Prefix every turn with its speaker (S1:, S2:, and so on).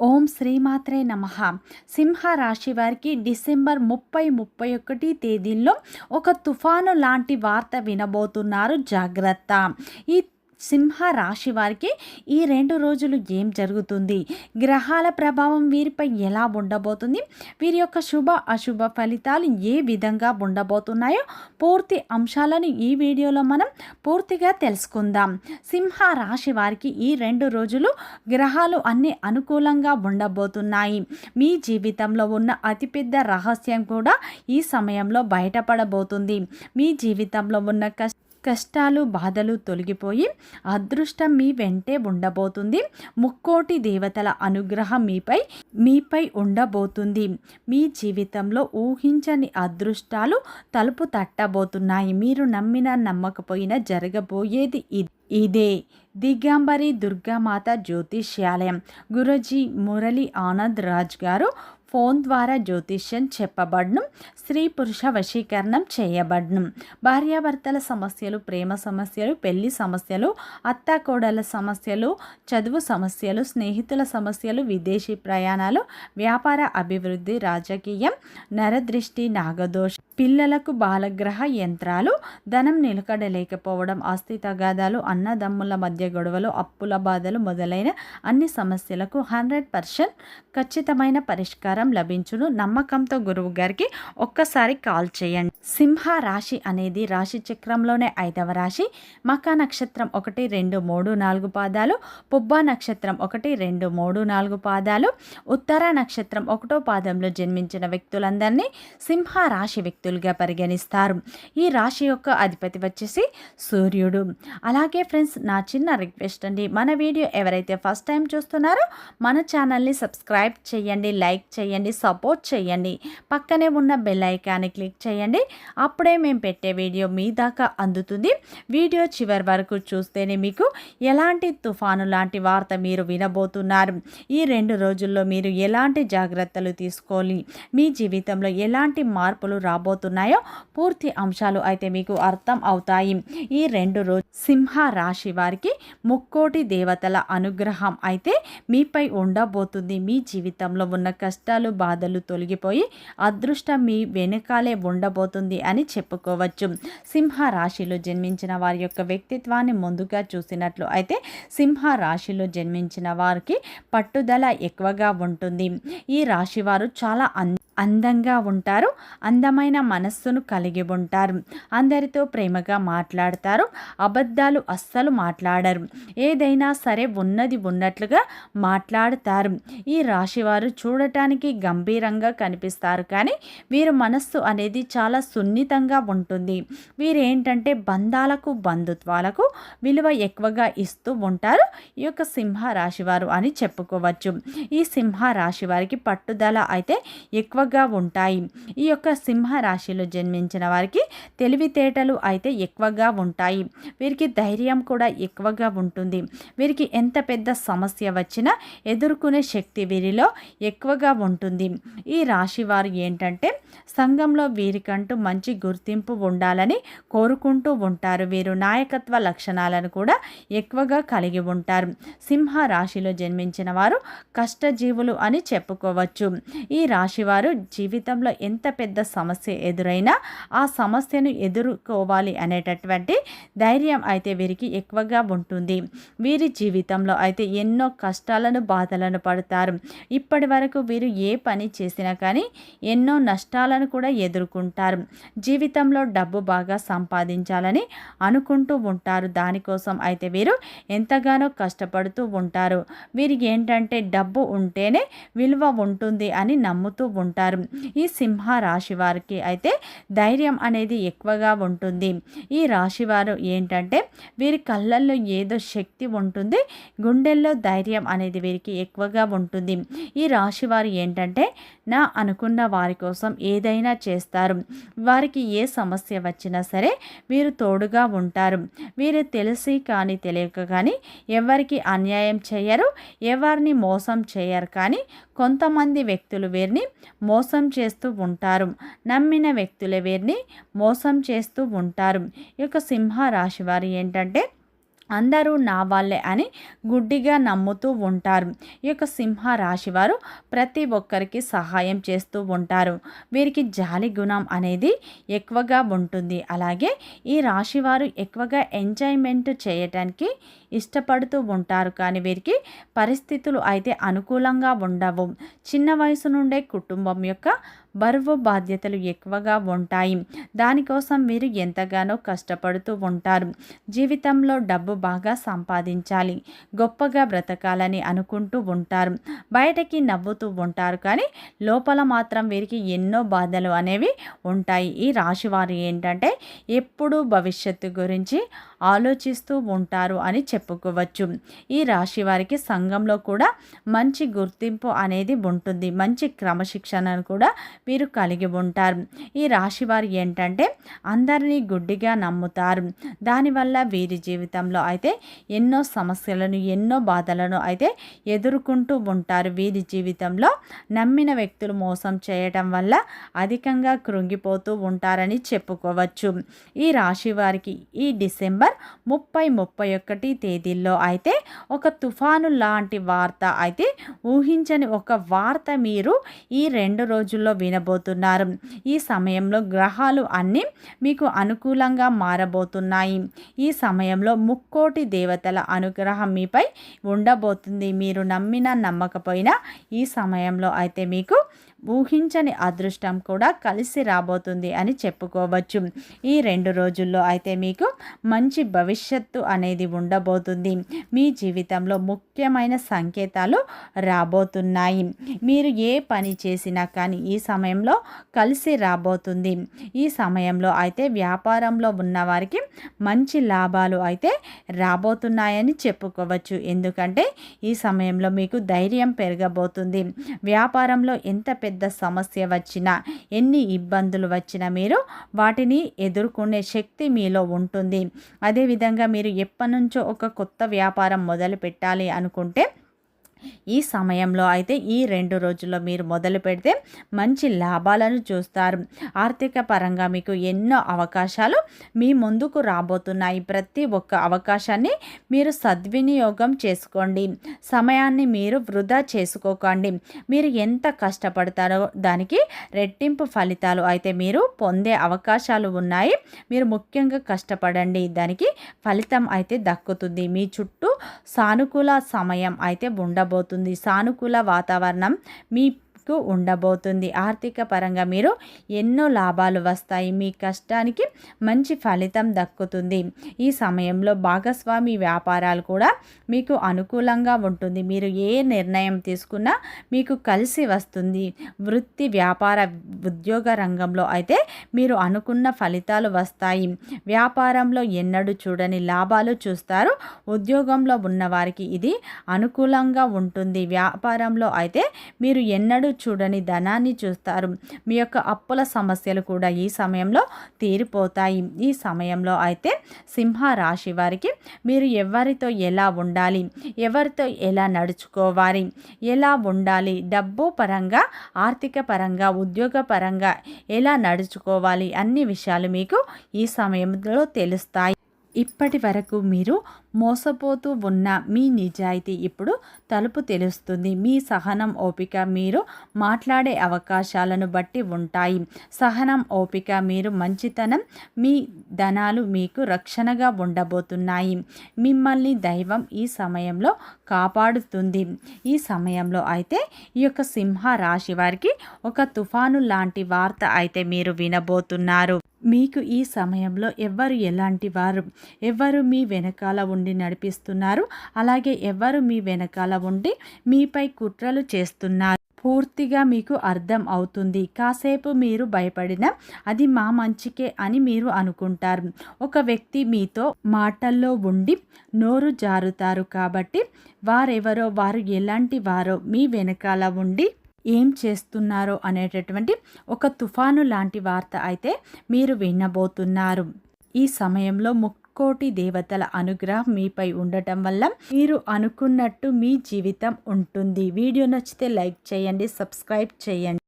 S1: ఓం శ్రీమాత్రే నమ. సింహ రాశి వారికి డిసెంబర్ ముప్పై ముప్పై ఒకటి తేదీల్లో ఒక తుఫాను లాంటి వార్త వినబోతున్నారు. జాగ్రత్త. ఈ సింహ రాశి వారికి ఈ రెండు రోజులు ఏం జరుగుతుంది? గ్రహాల ప్రభావం వీరిపై ఎలా ఉండబోతుంది? వీరి యొక్క శుభ అశుభ ఫలితాలు ఏ విధంగా ఉండబోతున్నాయో పూర్తి అంశాలను ఈ వీడియోలో మనం పూర్తిగా తెలుసుకుందాం. సింహ రాశి వారికి ఈ రెండు రోజులు గ్రహాలు అన్ని అనుకూలంగా ఉండబోతున్నాయి. మీ జీవితంలో ఉన్న అతిపెద్ద రహస్యం కూడా ఈ సమయంలో బయటపడబోతుంది. మీ జీవితంలో ఉన్న కష్ట కష్టాలు బాధలు తొలగిపోయి అదృష్టం మీ వెంటే ఉండబోతుంది. ముక్కోటి దేవతల అనుగ్రహం మీపై మీపై ఉండబోతుంది. మీ జీవితంలో ఊహించని అదృష్టాలు తలుపు తట్టబోతున్నాయి. మీరు నమ్మిన నమ్మకపోయినా జరగబోయేది ఇదే. దిగాంబరి దుర్గామాత జ్యోతిష్యాలయం. గురజీ మురళి ఆనంద్ రాజ్ గారు ఫోన్ ద్వారా జ్యోతిష్యం చెప్పబడ్ను స్త్రీ పురుష వశీకరణం చేయబడ్ను. భార్యాభర్తల సమస్యలు ప్రేమ సమస్యలు పెళ్ళి సమస్యలు అత్తాకోడల సమస్యలు చదువు సమస్యలు స్నేహితుల సమస్యలు విదేశీ ప్రయాణాలు వ్యాపార అభివృద్ధి రాజకీయం నరదృష్టి నాగదోష పిల్లలకు బాలగ్రహ యంత్రాలు ధనం నిలకడలేకపోవడం ఆస్తి తగాదాలు అన్నదమ్ముల మధ్య గొడవలు అప్పుల బాధలు మొదలైన అన్ని సమస్యలకు హండ్రెడ్ పర్సెంట్ ఖచ్చితమైన పరిష్కారం లభించును. నమ్మకంతో గురువు గారికి ఒక్కసారి కాల్ చేయండి. సింహ రాశి అనేది రాశి చక్రంలోనే ఐదవ రాశి. మకా నక్షత్రం ఒకటి రెండు మూడు నాలుగు పాదాలు. పుబ్బా నక్షత్రం ఒకటి రెండు మూడు నాలుగు పాదాలు. ఉత్తర నక్షత్రం ఒకటో పాదంలో జన్మించిన వ్యక్తులందరినీ సింహ రాశి వ్యక్తులుగా పరిగణిస్తారు. ఈ రాశి యొక్క అధిపతి వచ్చేసి సూర్యుడు. అలాగే ఫ్రెండ్స్ నా చిన్న రిక్వెస్ట్ అండి. మన వీడియో ఎవరైతే ఫస్ట్ టైం చూస్తున్నారో మన ఛానల్ని సబ్స్క్రైబ్ చేయండి లైక్ చేయండి సపోర్ట్ చేయండి. పక్కనే ఉన్న బెల్ ఐకాన్ని క్లిక్ చేయండి. అప్పుడే మేము పెట్టే వీడియో మీ దాకా అందుతుంది. వీడియో చివరి వరకు చూస్తేనే మీకు ఎలాంటి తుఫాను లాంటి వార్త మీరు వినబోతున్నారు? ఈ రెండు రోజుల్లో మీరు ఎలాంటి జాగ్రత్తలు తీసుకోవాలి? మీ జీవితంలో ఎలాంటి మార్పులు రాబో రాబోతున్నాయో పూర్తి అంశాలు అయితే మీకు అర్థం అవుతాయి. ఈ రెండు రోజు సింహ రాశి వారికి ముక్కోటి దేవతల అనుగ్రహం అయితే మీపై ఉండబోతుంది. మీ జీవితంలో ఉన్న కష్టాలు బాధలు తొలగిపోయి అదృష్టం మీ వెనుకాలే ఉండబోతుంది అని చెప్పుకోవచ్చు. సింహ రాశిలో జన్మించిన వారి యొక్క వ్యక్తిత్వాన్ని ముందుగా చూసినట్లు అయితే సింహ రాశిలో జన్మించిన వారికి పట్టుదల ఎక్కువగా ఉంటుంది. ఈ రాశి వారు చాలా అందంగా ఉంటారు అందమైన మనస్సును కలిగి ఉంటారు. అందరితో ప్రేమగా మాట్లాడతారు అబద్ధాలు అస్సలు మాట్లాడరు. ఏదైనా సరే ఉన్నది ఉన్నట్లుగా మాట్లాడతారు. ఈ రాశివారు చూడటానికి గంభీరంగా కనిపిస్తారు కానీ వీరు మనస్సు అనేది చాలా సున్నితంగా ఉంటుంది. వీరేంటంటే బంధాలకు బంధుత్వాలకు విలువ ఎక్కువగా ఇస్తూ ఉంటారు. ఈ యొక్క సింహ రాశివారు అని చెప్పుకోవచ్చు. ఈ సింహ రాశి వారికి పట్టుదల అయితే ఎక్కువ ఎక్కువగా ఉంటాయి. ఈ యొక్క సింహ రాశిలో జన్మించిన వారికి తెలివితేటలు అయితే ఎక్కువగా ఉంటాయి. వీరికి ధైర్యం కూడా ఎక్కువగా ఉంటుంది. వీరికి ఎంత పెద్ద సమస్య వచ్చినా ఎదుర్కొనే శక్తి వీరిలో ఎక్కువగా ఉంటుంది. ఈ రాశి వారు ఏంటంటే సంఘంలో వీరికంటూ మంచి గుర్తింపు ఉండాలని కోరుకుంటూ ఉంటారు. వీరు నాయకత్వ లక్షణాలను కూడా ఎక్కువగా కలిగి ఉంటారు. సింహ రాశిలో జన్మించిన వారు కష్టజీవులు అని చెప్పుకోవచ్చు. ఈ రాశివారు జీవితంలో ఎంత పెద్ద సమస్య ఎదురైనా ఆ సమస్యను ఎదుర్కోవాలి అనేటటువంటి ధైర్యం అయితే వీరికి ఎక్కువగా ఉంటుంది. వీరి జీవితంలో అయితే ఎన్నో కష్టాలను బాధలను పడతారు. ఇప్పటి వరకు వీరు ఏ పని చేసినా కానీ ఎన్నో నష్టాలను కూడా ఎదుర్కొంటారు. జీవితంలో డబ్బు బాగా సంపాదించాలని అనుకుంటూ ఉంటారు. దానికోసం అయితే వీరు ఎంతగానో కష్టపడుతూ ఉంటారు. వీరికి ఏంటంటే డబ్బు ఉంటేనే విలువ ఉంటుంది అని నమ్ముతూ ఉంటారు. ఈ సింహ రాశి వారికి అయితే ధైర్యం అనేది ఎక్కువగా ఉంటుంది. ఈ రాశివారు ఏంటంటే వీరి కళ్ళల్లో ఏదో శక్తి ఉంటుంది గుండెల్లో ధైర్యం అనేది వీరికి ఎక్కువగా ఉంటుంది. ఈ రాశివారు ఏంటంటే నా అనుకున్న వారి కోసం ఏదైనా చేస్తారు. వారికి ఏ సమస్య వచ్చినా సరే వీరు తోడుగా ఉంటారు. వీరు తెలిసి కానీ తెలియక కానీ ఎవరికి అన్యాయం చేయరు ఎవరిని మోసం చేయరు కానీ కొంతమంది వ్యక్తులు వీరిని మోసం చేస్తూ ఉంటారు. నమ్మిన వ్యక్తులే వీరిని మోసం చేస్తూ ఉంటారు. ఈ యొక్క సింహ రాశి వారు ఏంటంటే అందరూ నా వాళ్ళే అని గుడ్డిగా నమ్ముతూ ఉంటారు. ఈ యొక్క సింహ రాశి వారు ప్రతి ఒక్కరికి సహాయం చేస్తూ ఉంటారు. వీరికి జాలి గుణం అనేది ఎక్కువగా ఉంటుంది. అలాగే ఈ రాశి వారు ఎక్కువగా ఎంజాయ్మెంట్ చేయటానికి ఇష్టపడుతూ ఉంటారు. కానీ వీరికి పరిస్థితులు అయితే అనుకూలంగా ఉండవు. చిన్న వయసు నుండే కుటుంబం యొక్క బరువు బాధ్యతలు ఎక్కువగా ఉంటాయి. దానికోసం మీరు ఎంతగానో కష్టపడుతూ ఉంటారు. జీవితంలో డబ్బు బాగా సంపాదించాలి. గొప్పగా బ్రతకాలని అనుకుంటూ ఉంటారు. బయటకి నవ్వుతూ ఉంటారు. కానీ లోపల మాత్రం వీరికి ఎన్నో బాధలు అనేవి ఉంటాయి. ఈ రాశివారు ఏంటంటే ఎప్పుడూ భవిష్యత్తు గురించి ఆలోచిస్తూ ఉంటారు అని చెప్పుకోవచ్చు. ఈ రాశి వారికి సంఘంలో కూడా మంచి గుర్తింపు అనేది ఉంటుంది. మంచి క్రమశిక్షణను కూడా వీరు కలిగి ఉంటారు. ఈ రాశి వారు ఏంటంటే అందరినీ గుడ్డిగా నమ్ముతారు. దానివల్ల వీరి జీవితంలో అయితే ఎన్నో సమస్యలను ఎన్నో బాధలను అయితే ఎదుర్కొంటూ ఉంటారు. వీరి జీవితంలో నమ్మిన వ్యక్తులు మోసం చేయటం వల్ల అధికంగా కృంగిపోతూ ఉంటారని చెప్పుకోవచ్చు. ఈ రాశి వారికి ఈ డిసెంబర్ ముప్పై ముప్పై ఒకటి తేదీల్లో అయితే ఒక తుఫాను లాంటి వార్త అయితే ఊహించని ఒక వార్త మీరు ఈ రెండు రోజుల్లో విన వినబోతున్నారు ఈ సమయంలో గ్రహాలు అన్నీ మీకు అనుకూలంగా మారబోతున్నాయి. ఈ సమయంలో ముక్కోటి దేవతల అనుగ్రహం మీపై ఉండబోతుంది. మీరు నమ్మినా నమ్మకపోయినా ఈ సమయంలో అయితే మీకు ఊహించని అదృష్టం కూడా కలిసి రాబోతుంది అని చెప్పుకోవచ్చు. ఈ రెండు రోజుల్లో అయితే మీకు మంచి భవిష్యత్తు అనేది ఉండబోతుంది. మీ జీవితంలో ముఖ్యమైన సంకేతాలు రాబోతున్నాయి. మీరు ఏ పని చేసినా కానీ ఈ సమయంలో కలిసి రాబోతుంది. ఈ సమయంలో అయితే వ్యాపారంలో ఉన్నవారికి మంచి లాభాలు అయితే రాబోతున్నాయని చెప్పుకోవచ్చు. ఎందుకంటే ఈ సమయంలో మీకు ధైర్యం పెరగబోతుంది. వ్యాపారంలో ఎంత పెద్ద పెద్ద సమస్య వచ్చినా ఎన్ని ఇబ్బందులు వచ్చినా మీరు వాటిని ఎదుర్కొనే శక్తి మీలో ఉంటుంది. అదేవిధంగా మీరు ఎప్పటి నుంచో ఒక కొత్త వ్యాపారం మొదలు పెట్టాలి అనుకుంటే ఈ సమయంలో అయితే ఈ రెండు రోజుల్లో మీరు మొదలు పెడితే మంచి లాభాలను చూస్తారు. ఆర్థిక పరంగా మీకు ఎన్నో అవకాశాలు మీ ముందుకు రాబోతున్నాయి. ప్రతి ఒక్క అవకాశాన్ని మీరు సద్వినియోగం చేసుకోండి. సమయాన్ని మీరు వృధా చేసుకోకండి. మీరు ఎంత కష్టపడతారో దానికి రెట్టింపు ఫలితాలు అయితే మీరు పొందే అవకాశాలు ఉన్నాయి. మీరు ముఖ్యంగా కష్టపడండి. దానికి ఫలితం అయితే దక్కుతుంది. మీ చుట్టూ సానుకూల సమయం అయితే ఉండబో ఉండబోతుంది సానుకూల వాతావరణం మీ మీకు ఉండబోతుంది. ఆర్థిక పరంగా మీరు ఎన్నో లాభాలు వస్తాయి. మీ కష్టానికి మంచి ఫలితం దక్కుతుంది. ఈ సమయంలో భాగస్వామి వ్యాపారాలు కూడా మీకు అనుకూలంగా ఉంటుంది. మీరు ఏ నిర్ణయం తీసుకున్నా మీకు కలిసి వస్తుంది. వృత్తి వ్యాపార ఉద్యోగ రంగంలో అయితే మీరు అనుకున్న ఫలితాలు వస్తాయి. వ్యాపారంలో ఎన్నడూ చూడని లాభాలు చూస్తారు. ఉద్యోగంలో ఉన్నవారికి ఇది అనుకూలంగా ఉంటుంది. వ్యాపారంలో అయితే మీరు ఎన్నడూ చూడని ధనాన్ని చూస్తారు. మీ యొక్క అప్పుల సమస్యలు కూడా ఈ సమయంలో తీరిపోతాయి. ఈ సమయంలో అయితే సింహ రాశి వారికి మీరు ఎవరితో ఎలా ఉండాలి? ఎవరితో ఎలా నడుచుకోవాలి? ఎలా ఉండాలి? డబ్బు పరంగా ఆర్థిక పరంగా ఉద్యోగ పరంగా ఎలా నడుచుకోవాలి? అన్ని విషయాలు మీకు ఈ సమయంలో తెలుస్తాయి. ఇప్పటి వరకు మీరు మోసపోతూ ఉన్న మీ నిజాయితీ ఇప్పుడు తలుపు తెలుస్తుంది. మీ సహనం ఓపిక మీరు మాట్లాడే అవకాశాలను బట్టి ఉంటాయి. సహనం ఓపిక మీరు మంచితనం మీ ధనాలు మీకు రక్షణగా ఉండబోతున్నాయి. మిమ్మల్ని దైవం ఈ సమయంలో కాపాడుతుంది. ఈ సమయంలో అయితే ఈ యొక్క సింహ రాశి వారికి ఒక తుఫాను లాంటి వార్త అయితే మీరు వినబోతున్నారు. మీకు ఈ సమయంలో ఎవరు ఎలాంటి వారు ఎవరు మీ వెనకాల ఉండి నడిపిస్తున్నారు అలాగే ఎవరు మీ వెనకాల ఉండి మీపై కుట్రలు చేస్తున్నారు. పూర్తిగా మీకు అర్థం అవుతుంది. కాసేపు మీరు భయపడిన అది మా మంచికే అని మీరు అనుకుంటారు. ఒక వ్యక్తి మీతో మాటల్లో ఉండి నోరు జారుతారు కాబట్టి వారెవరో వారు ఎలాంటి వారో మీ వెనకాల ఉండి ఏం చేస్తున్నారో అనేటటువంటి ఒక తుఫాను లాంటి వార్త అయితే మీరు వినబోతున్నారు. ఈ సమయంలో ముక్కోటి దేవతల అనుగ్రహం మీపై ఉండటం వల్ల మీరు అనుకున్నట్టు మీ జీవితం ఉంటుంది. వీడియో నచ్చితే లైక్ చేయండి సబ్స్క్రైబ్ చేయండి.